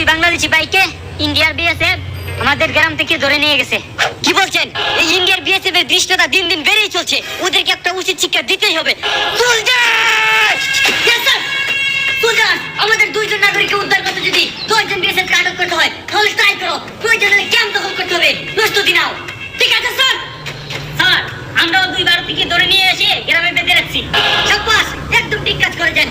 দুই বাংলাদেশি বাইকে ইন্ডিয়ার বিএসএফ আমাদের গ্রাম থেকে ধরে নিয়ে গেছে। কি বলছেন? এই ইন্ডিয়ার বিএসএফ এর দৃষ্টতা দিন দিন বেড়েই চলছে। ওদেরকে একটা উচিত শিক্ষা দিতেই হবে। আমাদের দুইজন নাগরিককে উদ্ধার করতে যদি দশজন বিএসএফ আটক করতে হয়, তাহলে ট্রাই করো। ক্যাম্প দখল করতে হবে। প্রস্তুতি নাও। ঠিক আছে স্যার স্যার আমরাও দুই ধরে নিয়ে এসে গ্রামে বেঁধে রাখছি। একদম ঠিক কাজ করেছেন।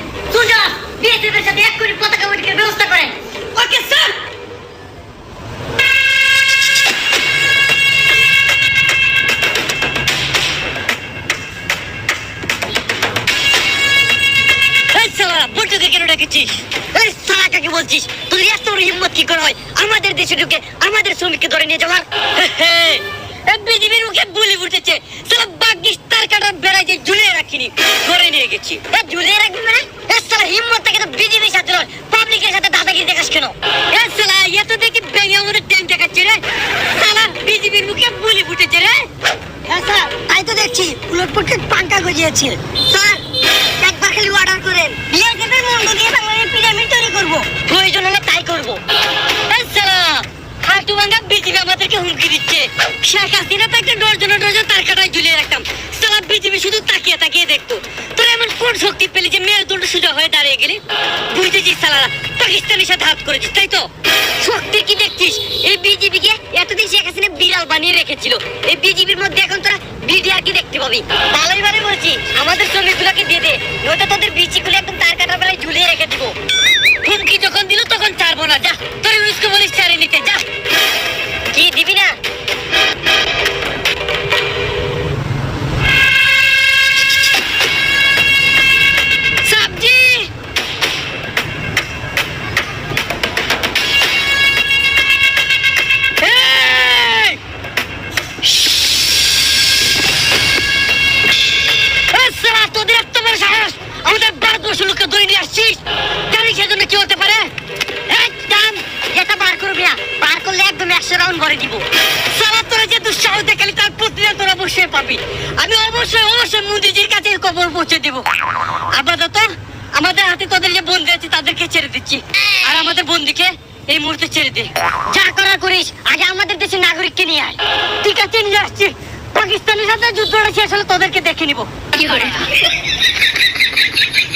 ডেকেছিস? এই কাকে বলছিস? তোর এত হিম্মত কি করে হয়? আমাদের দেশে ঢুকে আমাদের শ্রমিককে ধরে নিয়ে যাওয়ার। বিজিবির মুখে বুলি ফুটেছে। শালা বাগিস তার কাটা বেড়াইতে ঝুলিয়ে রাখিনি, ধরে নিয়ে গেছি। এ ঝুলিয়ে রাখবি মানে? এ শালা হিম্মত থেকে তো বিজিবির সাথে নয় পাবলিকের সাথে দাদাগিরি দেখাস কেন? এ শালা এত দেখি ব্যাঙে আমাদের টাইম দেখাচ্ছে রে। শালা বিজিবির মুখে বুলি ফুটেছে রে। হ্যাঁ স্যার তাই তো দেখছি, উলটপুটকে পাঙ্কা গজিয়েছে। স্যার একবার খালি অর্ডার করেন বিএসএফের মন্দ দিয়ে বাংলাদেশ পিরামিড তৈরি করব। প্রয়োজন হলে তাই করব। হাটু ভাঙ্গা বিজিবি আমাদেরকে হুমকি দিচ্ছে। শেখ হাসিনা তো একটা ডর্জন ডর্জন তার কাটায় ঝুলিয়ে রাখতাম। সালা বিজিবি শুধু তাকিয়ে তাকিয়ে দেখতো। তোর এমন কোন শক্তি পেলি যে দুটো সোজা হয়ে দাঁড়িয়ে গেলি? বুঝতেছিস সালারা পাকিস্তানের সাথে হাত করেছিস, তাই তো? শক্তি কি দেখছিস? এই বিজিবি কে এতদিন শেখ হাসিনা বিড়াল বানিয়ে রেখেছিল। এই বিজিবির মধ্যে এখন তোরা বিডিআর কি দেখতে পাবি। ভালোই ভালো বলছি, আমাদের শ্রমিকগুলোকে দিয়ে আমাদের লোককে ধরে নিয়ে আসছিস? জানিস সেজন্য কি হতে পারে? একদম এটা বার করবি না। বার করলে একদম একশো রাউন্ড ভরে দিব। সালা, তোরা যে দুঃসাহস দেখালি, তার প্রতিদিন তোরা অবশ্যই পাবি। আমি অবশ্যই অবশ্যই মোদিজির কাছে খবর পৌঁছে দেব। আপাতত, আমাদের হাতে তোদের যে বন্দি আছে, তাদেরকে ছেড়ে দিচ্ছি। আর আমাদের বন্দিকে এই মুহূর্তে ছেড়ে দে। যা করার করিস, আগে আমাদের দেশের নাগরিককে নিয়ে আয়। ঠিক আছে, নিয়ে আসছি। পাকিস্তানের সাথে যুদ্ধটা শেষ হলে তোদেরকে দেখে নিব। কি করে?